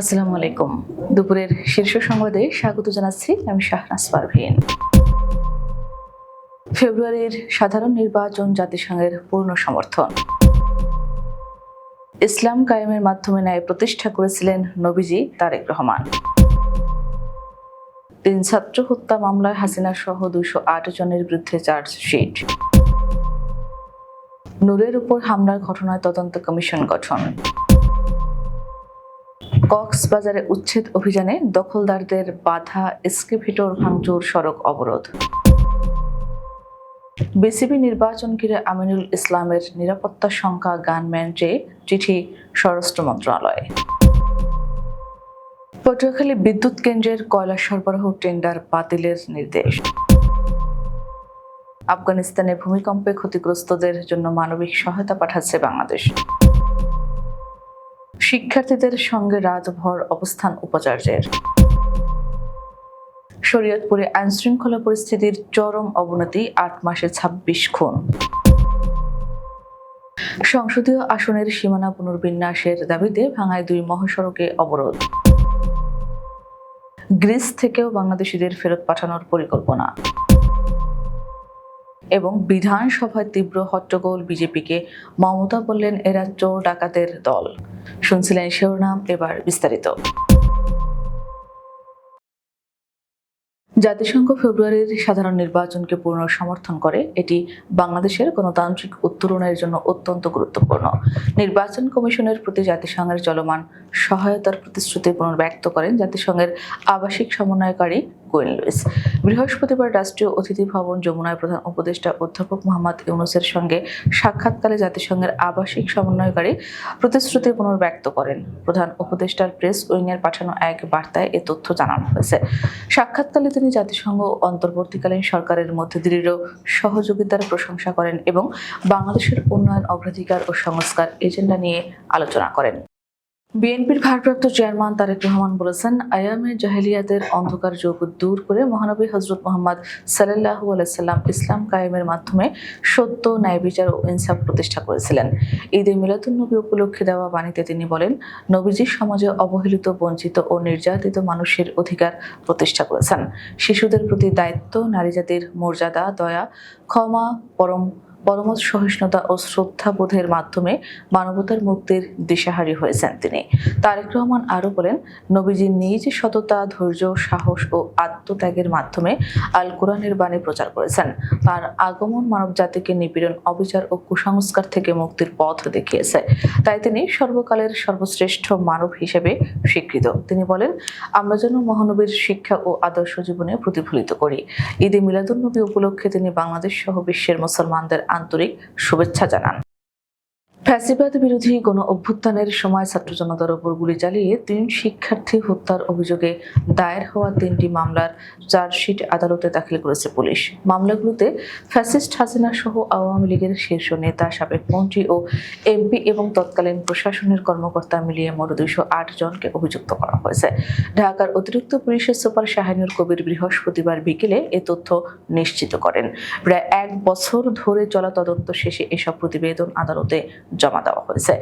আসসালামু আলাইকুম। দুপুরের শীর্ষ সংবাদে স্বাগত জানাচ্ছি আমি শাহনাজ পারভীন। ফেব্রুয়ারির সাধারণ নির্বাচন জাতিসংঘের পূর্ণ সমর্থন। ইসলাম কায়েমের মাধ্যমে ন্যায় প্রতিষ্ঠা করেছিলেন নবীজি তারেক রহমান। তিন ছাত্র হত্যা মামলায় হাসিনা সহ দুইশো আট জনের বিরুদ্ধে চার্জশিট। নূরের উপর হামলার ঘটনায় তদন্ত কমিশন গঠন। কক্সবাজারে উচ্ছেদ অভিযানে দখলদারদের বাধা এসকেভিটর ভাঙচুর, সড়ক অবরোধ। বিসিবি নির্বাচন ঘিরে আমিনুল ইসলামের নিরাপত্তা সংখ্যা গানম্যান চেয়ে চিঠি স্বরাষ্ট্র মন্ত্রণালয়। পটুয়াখালী বিদ্যুৎ কেন্দ্রের কয়লা সরবরাহ টেন্ডার বাতিলের নির্দেশ। আফগানিস্তানে ভূমিকম্পে ক্ষতিগ্রস্তদের জন্য মানবিক সহায়তা পাঠাচ্ছে বাংলাদেশ। শিক্ষার্থীদের সঙ্গে রাতভর অবস্থান উপাচার্যের। শরীয়তপুরে আইনশৃঙ্খলা পরিস্থিতির চরম অবনতি আট মাসে ছাব্বিশ খুন। সংসদীয় আসনের সীমানা পুনর্বিন্যাসের দাবিতে ভাঙায় দুই মহাসড়কে অবরোধ। গ্রিস থেকেও বাংলাদেশিদের ফেরত পাঠানোর পরিকল্পনা। এবং বিধানসভায় তীব্র হট্টগোল বিজেপিকে, মমতা বললেন, এরা চোর ডাকাতের দল। শুনছিলেন শিরোনাম, এবার বিস্তারিত। জাতিসংঘ ফেব্রুয়ারির সাধারণ নির্বাচনকে পূর্ণ সমর্থন করে, এটি বাংলাদেশের গণতান্ত্রিক উত্তরণের জন্য অত্যন্ত গুরুত্বপূর্ণ। নির্বাচন কমিশনের প্রতি জাতিসংঘের চলমান সহায়তার প্রতিশ্রুতি পুনর্ব্যক্ত করেন জাতিসংঘের আবাসিক সমন্বয়কারী কোয়েন লুইস। বৃহস্পতিবার রাষ্ট্রীয় অতিথি ভবন যমুনায় প্রধান উপদেষ্টা অধ্যাপক মোহাম্মদ ইউনুসের সঙ্গে সাক্ষাৎকালে জাতিসংঘের আবাসিক সমন্বয়কারী প্রতিশ্রুতি পুনর্ব্যক্ত করেন। প্রধান উপদেষ্টার প্রেস উইংয়ের পাঠানো এক বার্তায় এ তথ্য জানানো হয়েছে। সাক্ষাৎকালে তিনি জাতিসংঘ অন্তর্বর্তীকালীন সরকারের মধ্যে দৃঢ় সহযোগিতার প্রশংসা করেন এবং বাংলাদেশের উন্নয়ন অগ্রাধিকার ও সংস্কার এজেন্ডা নিয়ে আলোচনা করেন। বিএনপির ভারপ্রাপ্ত চেয়ারম্যান তারেক রহমান বলেছেন, আয়ামে জাহেলিয়াতের অন্ধকার যুগ দূর করে মহানবী হজরত মোহাম্মদ সাল্লাহু আলাইসাল্লাম ইসলাম কায়েমের মাধ্যমে সত্য, ন্যায়, বিচার ও ইনসাফ প্রতিষ্ঠা করেছিলেন। ঈদে মিলাদুন্নবী উপলক্ষে দেওয়া বাণীতে তিনি বলেন, নবীজি সমাজে অবহেলিত, বঞ্চিত ও নির্যাতিত মানুষের অধিকার প্রতিষ্ঠা করেছেন। শিশুদের প্রতি দায়িত্ব, নারী জাতির মর্যাদা, দয়া, ক্ষমা, পরম পরমত সহিষ্ণুতা ও শ্রদ্ধাবোধের মাধ্যমে মানবতার মুক্তির দিশাহারি হয়েছেন তিনি। তারেক রহমান আরও বলেন নবীজি নিজ সততা, ধৈর্য, সাহস ও আত্মত্যাগের মাধ্যমে আল কোরআনের বাণী প্রচার করেছেন। তার আগমন মানব জাতিকে নিপীড়ন, অবিচার ও কুসংস্কার থেকে মুক্তির পথ দেখিয়েছে। তাই তিনি সর্বকালের সর্বশ্রেষ্ঠ মানব হিসেবে স্বীকৃত। তিনি বলেন, আমরা যেন মহানবীর শিক্ষা ও আদর্শ জীবনে প্রতিফলিত করি। ঈদে মিলাদুন্নবী উপলক্ষে তিনি বাংলাদেশ সহ বিশ্বের মুসলমানদের আন্তরিক শুভেচ্ছা জানান। ফ্যাসিবাদ বিরোধী গণ অভ্যুত্থানের সময় ছাত্র জনতার উপর গুলি চালিয়ে তিন শিক্ষার্থী হত্যার অভিযোগে দায়ের হওয়া তিনটি মামলার চার্জশিট আদালতে দাখিল করেছে পুলিশ। মামলাগুলোতে ফ্যাসিস্ট হাসিনা সহ আওয়ামী লীগের শীর্ষ নেতা, সাবেক মন্ত্রী ও এমপি এবং তৎকালীন প্রশাসনের কর্মকর্তা মিলিয়ে মোট দুইশো আট জনকে অভিযুক্ত করা হয়েছে। ঢাকার অতিরিক্ত পুলিশের সুপার শাহিনুর কবির বৃহস্পতিবার বিকেলে এ তথ্য নিশ্চিত করেন। প্রায় এক বছর ধরে চলা তদন্ত শেষে এসব প্রতিবেদন আদালতে জমা দেওয়া হয়েছে।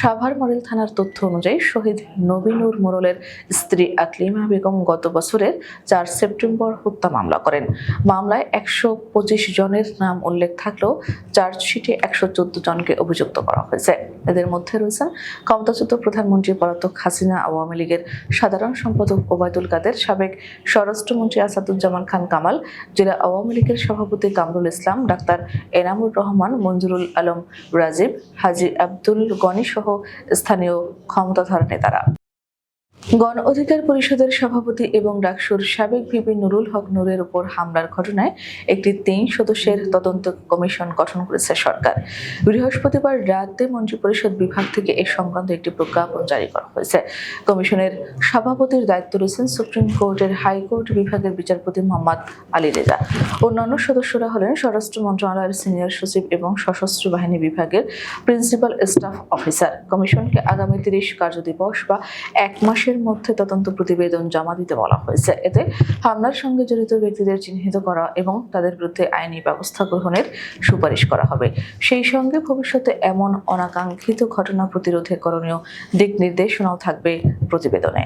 সাভার মডেল থানার তথ্য অনুযায়ী শহীদ নবীনুর মোরলের স্ত্রী আকলিমা বেগম গত বছরের চার সেপ্টেম্বর হত্যা মামলা করেন। মামলায় একশো পঁচিশ জনের নাম উল্লেখ থাকলেও চার্জশিটে একশো চোদ্দ জনকে অভিযুক্ত করা হয়েছে। এদের মধ্যে রয়েছেন ক্ষমতাচ্যুত প্রধানমন্ত্রী পলাতক হাসিনা, আওয়ামী লীগের সাধারণ সম্পাদক ওবায়দুল কাদের, সাবেক স্বরাষ্ট্রমন্ত্রী আসাদুজ্জামান খান কামাল, জেলা আওয়ামী লীগের সভাপতি কামরুল ইসলাম, ডাক্তার এনামুর রহমান, মঞ্জুরুল আলম রাজীব, হাজি আব্দুল গনি সহ স্থানীয় ক্ষমতাধর নেতারা। গণ অধিকার পরিষদের সভাপতি এবং ডাকসুর সাবেক ভিপি নুরুল হক নূরের উপর হামলার ঘটনায় একটি তিন সদস্যের তদন্ত কমিশন গঠন করেছে সরকার। বৃহস্পতিবার রাতে মন্ত্রিপরিষদ বিভাগ থেকে এ সংক্রান্ত একটি প্রজ্ঞাপন জারি করা হয়েছে। কমিশনের সভাপতির দায়িত্ব রয়েছেন সুপ্রিম কোর্টের হাইকোর্ট বিভাগের বিচারপতি মোহাম্মদ আলী রেজা। অন্যান্য সদস্যরা হলেন স্বরাষ্ট্র মন্ত্রণালয়ের সিনিয়র সচিব এবং সশস্ত্র বাহিনী বিভাগের প্রিন্সিপাল স্টাফ অফিসার। কমিশনকে আগামী তিরিশ কার্যদিবস বা এক মাসের মাসের মধ্যে তদন্ত প্রতিবেদন জমা দিতে বলা হয়েছে। এতে হামলার সঙ্গে জড়িত ব্যক্তিদের চিহ্নিত করা এবং তাদের বিরুদ্ধে আইনি ব্যবস্থা গ্রহণের সুপারিশ করা হবে। সেই সঙ্গে ভবিষ্যতে এমন অনাকাঙ্ক্ষিত ঘটনা প্রতিরোধে করণীয় দিক নির্দেশনাও থাকবে প্রতিবেদনে।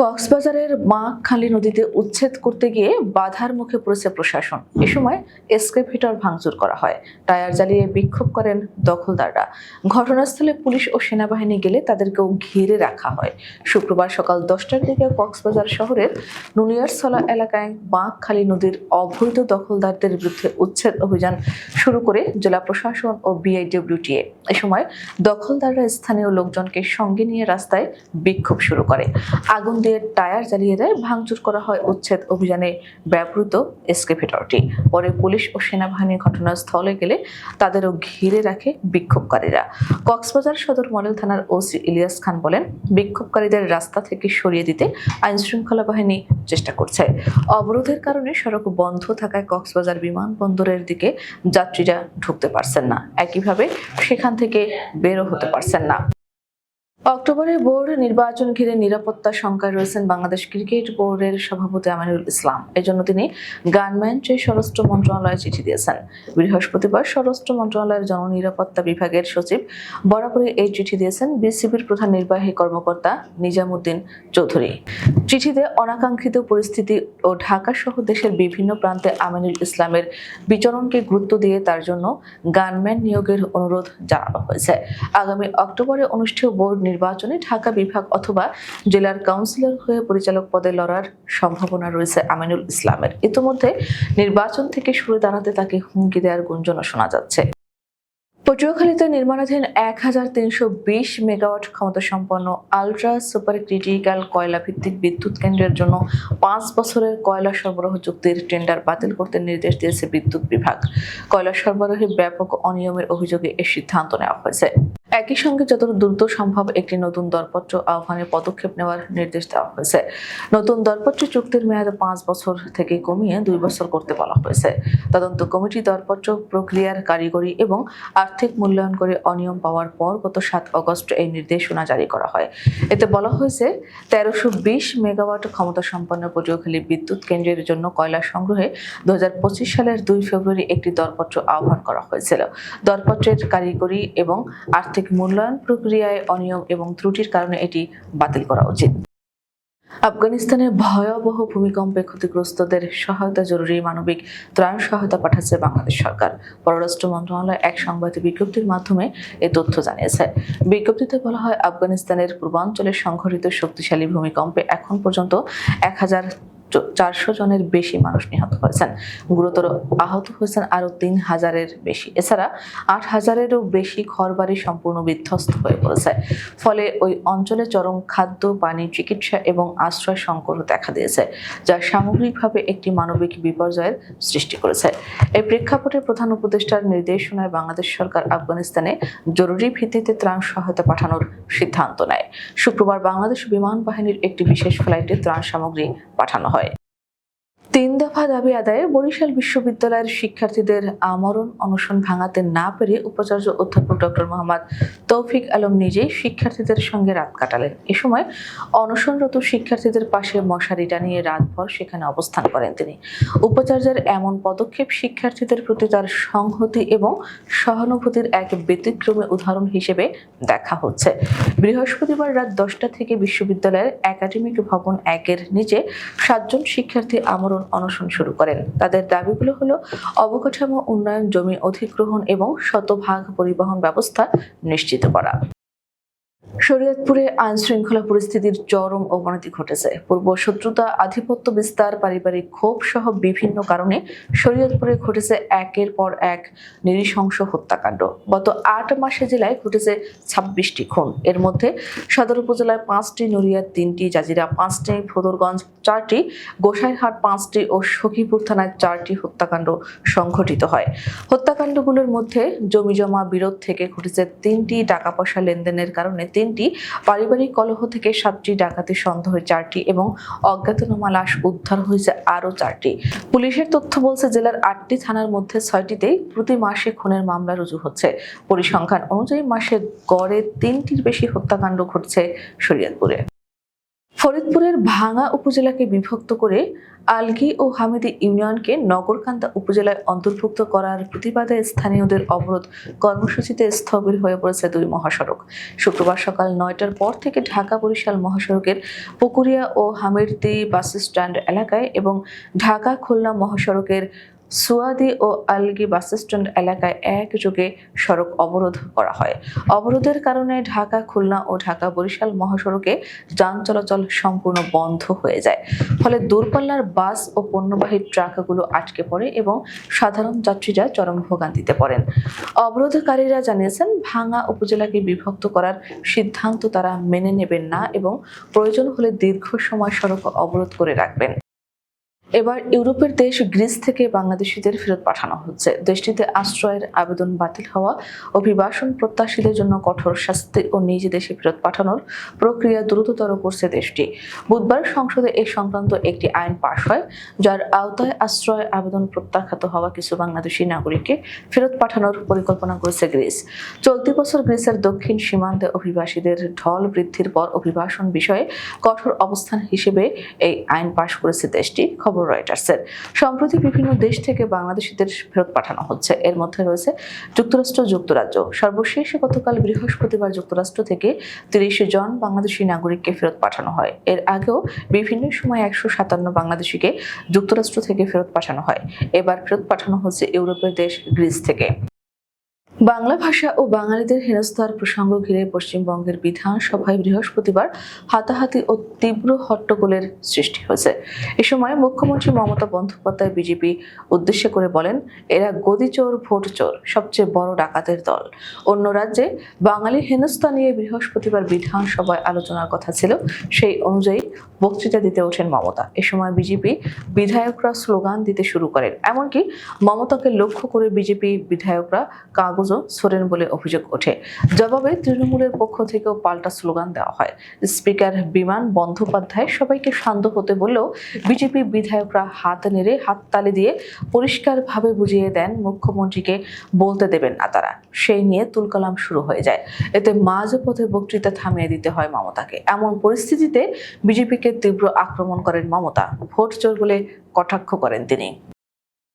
কক্সবাজারের মাখালী নদীতে উচ্ছেদ করতে গিয়ে বাধার মুখে পড়েছে প্রশাসন। এ সময় এসকেভেটর ভাঙচুর করা হয়। টায়ার জ্বালিয়ে বিক্ষোভ করেন দখলদাররা। ঘটনাস্থলে পুলিশ ও সেনাবাহিনী গেলে তাদেরকেও ঘিরে রাখা হয়। শুক্রবার সকাল দশটার দিকে কক্সবাজার শহরের নুনিয়ারসলা এলাকায় বাঁকখালী নদীর অবৈধ দখলদারদের বিরুদ্ধে উচ্ছেদ অভিযান শুরু করে জেলা প্রশাসন ও বিআইডব্লিউটিএ। এ সময় দখলদাররা স্থানীয় লোকজনকে সঙ্গে নিয়ে রাস্তায় বিক্ষোভ শুরু করে। আগুন দিয়ে টায়ার জ্বালিয়ে দেয়, ভাঙচুর করা হয় উচ্ছেদ অভিযানে ব্যবহৃত এসকেভেটরটি। পরে পুলিশ ও সেনাবাহিনী ঘটনাস্থলে গেলে তাদেরও ঘিরে রাখে বিক্ষোভকারীরা। কক্সবাজার সদর মডেল থানার ওসি ইলিয়াস খান বলেন, বিক্ষোভকারীদের রাস্তা থেকে সরিয়ে দিতে আইন শৃঙ্খলা বাহিনী চেষ্টা করছে। অবরোধের কারণে সড়ক বন্ধ থাকায় কক্সবাজার বিমানবন্দরের দিকে যাত্রীরা ঢুকতে পারছেন না। একইভাবে সেখান থেকে বেরো হতে পারছেন না। অক্টোবরে বোর্ড নির্বাচন ঘিরে নিরাপত্তা শঙ্কায় রয়েছেন বাংলাদেশ ক্রিকেট বোর্ডের সভাপতি আমিনুল ইসলাম। এজন্য তিনি গার্মেন্টে স্বরাষ্ট্র মন্ত্রণালয়ে চিঠি দিয়েছেন। বৃহস্পতিবার স্বরাষ্ট্র মন্ত্রণালয়ের জননিরাপত্তা বিভাগের সচিব বরাবরই এই চিঠি দিয়েছেন বিসিবির প্রধান নির্বাহী কর্মকর্তা নিজামুদ্দিন চৌধুরী। চিঠিতে অনাকাঙ্ক্ষিত পরিস্থিতি ও ঢাকা সহ দেশের বিভিন্ন প্রান্তে আমিনুল ইসলামের বিচরণকে গুরুত্ব দিয়ে তার জন্য গানম্যান নিয়োগের অনুরোধ জানানো হয়েছে। আগামী অক্টোবরে অনুষ্ঠেয় বোর্ড নির্বাচনে ঢাকা বিভাগ অথবা জেলার কাউন্সিলর হয়ে পরিচালক পদে লড়ার সম্ভাবনা রয়েছে আমিনুল ইসলামের। ইতিমধ্যে নির্বাচন থেকে সরে দাঁড়াতে তাকে হুমকি দেওয়ার গুঞ্জনও শোনা যাচ্ছে। পটুয়াখালীতে নির্মাণাধীন এক হাজার তিনশো বিশ মেগাওয়াট ক্ষমতা সম্পন্ন আলট্রা সুপার ক্রিটিক্যাল কয়লা ভিত্তিক বিদ্যুৎ কেন্দ্রের জন্য পাঁচ বছরের কয়লা সরবরাহ চুক্তির টেন্ডার বাতিল করতে নির্দেশ দিয়েছে বিদ্যুৎ বিভাগ। কয়লা সরবরাহে ব্যাপক অনিয়মের অভিযোগে এ সিদ্ধান্ত নেওয়া হয়েছে। একই সঙ্গে যত দ্রুত সম্ভব একটি নতুন দরপত্র আহ্বানে পদক্ষেপ নেওয়ার নির্দেশ দেওয়া হয়েছে। নতুন দরপত্র চুক্তির মেয়াদ পাঁচ বছর থেকে কমিয়ে দুই বছর করতে বলা হয়েছে। তদন্ত কমিটি দরপত্র প্রক্রিয়ার কারিগরি এবং আর্থিক মূল্যায়ন করে অনিয়ম পাওয়ার পর গত সাত অগস্ট এই নির্দেশনা জারি করা হয়। এতে বলা হয়েছে, তেরোশো বিশ মেগাওয়াট ক্ষমতা সম্পন্ন পটুয়াখালী বিদ্যুৎ কেন্দ্রের জন্য কয়লা সংগ্রহে দুই হাজার পঁচিশ সালের দুই ফেব্রুয়ারি একটি দরপত্র আহ্বান করা হয়েছিল। দরপত্রের কারিগরি এবং আর্থিক মূল্যায়ন প্রক্রিয়ায় অনিয়ম এবং ত্রুটির কারণে এটি বাতিল করা উচিত। আফগানিস্তানে ভয়াবহ ভূমিকম্পে ক্ষতিগ্রস্তদের সহায়তা জরুরি মানবিক ত্রাণ সহায়তা পাঠাচ্ছে বাংলাদেশ সরকার। পররাষ্ট্র মন্ত্রণালয় এক সংবাদ বিজ্ঞপ্তির মাধ্যমে এ তথ্য জানিয়েছে। বিজ্ঞপ্তিতে বলা হয়, আফগানিস্তানের পূর্বাঞ্চলে সংঘটিত শক্তিশালী ভূমিকম্পে এখন পর্যন্ত এক হাজার চারশো জনের বেশি মানুষ নিহত হয়েছেন। গুরুতর আহত হয়েছেন আরও তিন হাজারের বেশি। এছাড়া আট হাজারেরও বেশি ঘরবাড়ি সম্পূর্ণ বিধ্বস্ত হয়ে পড়েছে। ফলে ওই অঞ্চলে চরম খাদ্য, পানি, চিকিৎসা এবং আশ্রয় সংকট দেখা দিয়েছে, যা সামগ্রিকভাবে একটি মানবিক বিপর্যয়ের সৃষ্টি করেছে। এই প্রেক্ষাপটে প্রধান উপদেষ্টার নির্দেশনায় বাংলাদেশ সরকার আফগানিস্তানে জরুরি ভিত্তিতে ত্রাণ সহায়তা পাঠানোর সিদ্ধান্ত নেয়। শুক্রবার বাংলাদেশ বিমান বাহিনীর একটি বিশেষ ফ্লাইটে ত্রাণ সামগ্রী পাঠানো হয়। তিন দফা দাবি আদায়ে বরিশাল বিশ্ববিদ্যালয়ের শিক্ষার্থীদের আমরণ অনশন ভাঙাতে না পেরে উপাচার্য অধ্যাপক ডক্টর মোহাম্মদ তৌফিক আলম নিজেই শিক্ষার্থীদের সঙ্গে রাত কাটালেন। এ সময় অনশনরত শিক্ষার্থীদের পাশে মশারি টানিয়ে রাতভর সেখানে অবস্থান করেন তিনি। উপাচার্যের এমন পদক্ষেপ শিক্ষার্থীদের প্রতি তার সংহতি এবং সহানুভূতির এক ব্যতিক্রমী উদাহরণ হিসেবে দেখা হচ্ছে। বৃহস্পতিবার রাত দশটা থেকে বিশ্ববিদ্যালয়ের একাডেমিক ভবন একের নিচে সাতজন শিক্ষার্থী আমরণ অনশন শুরু করেন। তাদের দাবিগুলো হলো অবকাঠামো, উন্নয়ন, জমি অধিগ্রহণ এবং শতভাগ পরিবহন ব্যবস্থা নিশ্চিত করা। শরীয়তপুরে আইন শৃঙ্খলা পরিস্থিতির চরম অবনতি ঘটেছে। পূর্ব শত্রুতা, আধিপত্য বিস্তার, পারিবারিক ক্ষোভ সহ বিভিন্ন কারণে শরীয়তপুরে ঘটেছে একের পর এক নৃশংস হত্যাকাণ্ড। গত আট মাসে জেলায় ঘটেছে ছাব্বিশটি খুন। এর মধ্যে সদর উপজেলায় পাঁচটি, নড়িয়া তিনটি, জাজিরা পাঁচটি ফদরগঞ্জ চারটি, গোসাইরহাট পাঁচটি ও সখীপুর থানায় চারটি হত্যাকাণ্ড সংঘটিত হয়। হত্যাকাণ্ডগুলোর মধ্যে জমিজমা বিরোধ থেকে ঘটেছে তিনটি, টাকা পয়সা লেনদেনের কারণে তিনটি পারিবারিক কলহ থেকে সাতটি ডাকাতি সন্দেহ চারটি এবং অজ্ঞাতনামা লাশ উদ্ধার হয়েছে আরও চারটি। পুলিশের তথ্য বলছে জেলার আটটি থানার মধ্যে ছয়টিতেই প্রতি মাসে খুনের মামলা রুজু হচ্ছে। পরিসংখ্যান অনুযায়ী মাসে গড়ে তিনটির বেশি হত্যাকাণ্ড ঘটছে শরীয়তপুরে। ফরিদপুরের ভাঙা উপজেলাকে বিভক্ত করে আলগি ও হামিদি ইউনিয়নকে নগরকান্দা উপজেলায় অন্তর্ভুক্ত করার প্রতিবাদে স্থানীয়দের অবরোধ কর্মসূচিতে স্থবির হয়ে পড়েছে দুই মহাসড়ক। শুক্রবার সকাল নয়টার পর থেকে ঢাকা বরিশাল মহাসড়কের পুকুরিয়া ও হামিরদি বাস স্ট্যান্ড এলাকায় এবং ঢাকা খুলনা মহাসড়কের সুয়াদি ও আলগি বাস স্ট্যান্ড এলাকায় একযোগে সড়ক অবরোধ করা হয়। অবরোধের কারণে ঢাকা, খুলনা ও ঢাকা বরিশাল মহাসড়কে যান চলাচল সম্পূর্ণ বন্ধ হয়ে যায়। ফলে দূরপাল্লার বাস ও পণ্যবাহী ট্রাকগুলো আটকে পড়ে এবং সাধারণ যাত্রীরা চরম ভোগান্তিতে পড়েন। অবরোধকারীরা জানিয়েছেন, ভাঙা উপজেলাকে বিভক্ত করার সিদ্ধান্ত তারা মেনে নেবেন না এবং প্রয়োজন হলে দীর্ঘ সময় সড়ক অবরোধ করে রাখবেন। এবার ইউরোপের দেশ গ্রিস থেকে বাংলাদেশিদের ফেরত পাঠানো হচ্ছে। দেশটিতে আশ্রয়ের আবেদন বাতিল হওয়া, অভিবাসন প্রত্যাশীদের জন্য কঠোর শাস্তি ও নিজ দেশে ফেরত পাঠানোর প্রক্রিয়া দ্রুততর করছে দেশটি। বুধবার সংসদে এই সংক্রান্ত একটি আইন পাশ হয়, যার আওতায় আশ্রয় আবেদন প্রত্যাখ্যাত হওয়া কিছু বাংলাদেশি নাগরিককে ফেরত পাঠানোর পরিকল্পনা করেছে গ্রিস। চলতি বছর গ্রিসের দক্ষিণ সীমান্তে অভিবাসীদের ঢল বৃদ্ধির পর অভিবাসন বিষয়ে কঠোর অবস্থান হিসেবে এই আইন পাশ করেছে দেশটি। খবর রয়টার্সের সম্প্রতি বিভিন্ন দেশ থেকে বাংলাদেশিদের ফেরত পাঠানো হচ্ছে। এর মধ্যে রয়েছে যুক্তরাষ্ট্র, যুক্তরাজ্য। সর্বশেষ গতকাল বৃহস্পতিবার যুক্তরাষ্ট্র থেকে তিরিশ জন বাংলাদেশি নাগরিককে ফেরত পাঠানো হয়। এর আগেও বিভিন্ন সময় একশো সাতান্ন বাংলাদেশিকে যুক্তরাষ্ট্র থেকে ফেরত পাঠানো হয়। এবার ফেরত পাঠানো হচ্ছে ইউরোপের দেশ গ্রিস থেকে। বাংলা ভাষা ও বাঙালিদের হেনস্থার প্রসঙ্গ ঘিরে পশ্চিমবঙ্গের বিধানসভায় বৃহস্পতিবার হাতাহাতি ও তীব্র হট্টগোলের সৃষ্টি হয়েছে। এ সময় মুখ্যমন্ত্রী মমতা বন্দ্যোপাধ্যায় বিজেপি উদ্দেশ্য করে বলেন, এরা গদিচোর ভোট চোর, সবচেয়ে বড় ডাকাতের দল। অন্য রাজ্যে বাঙালি হেনস্থা নিয়ে বৃহস্পতিবার বিধানসভায় আলোচনার কথা ছিল, সেই অনুযায়ী বক্তৃতা দিতে ওঠেন মমতা। এ সময় বিজেপি বিধায়করা স্লোগান দিতে শুরু করেন। এমনকি মমতাকে লক্ষ্য করে বিজেপি বিধায়করা কাগজও ছোড়েন বলে অভিযোগ ওঠে। জবাবে তৃণমূলের পক্ষ থেকেও পাল্টা স্লোগান দেওয়া হয়। স্পিকার বিমান বন্দ্যোপাধ্যায় সবাইকে শান্ত হতে বললেও বিজেপি বিধায়করা হাত নেড়ে হাততালি দিয়ে পরিষ্কারভাবে বুঝিয়ে দেন মুখ্যমন্ত্রীকে বলতে দেবেন না তারা। সেই নিয়ে তুলকালাম শুরু হয়ে যায়। এতে মাঝপথে বক্তৃতা থামিয়ে দিতে হয় মমতাকে। এমন পরিস্থিতিতে বিজেপিকে তীব্র আক্রমণ করেন মমতা। ভোট চোর বলে কটাক্ষ করেন তিনি।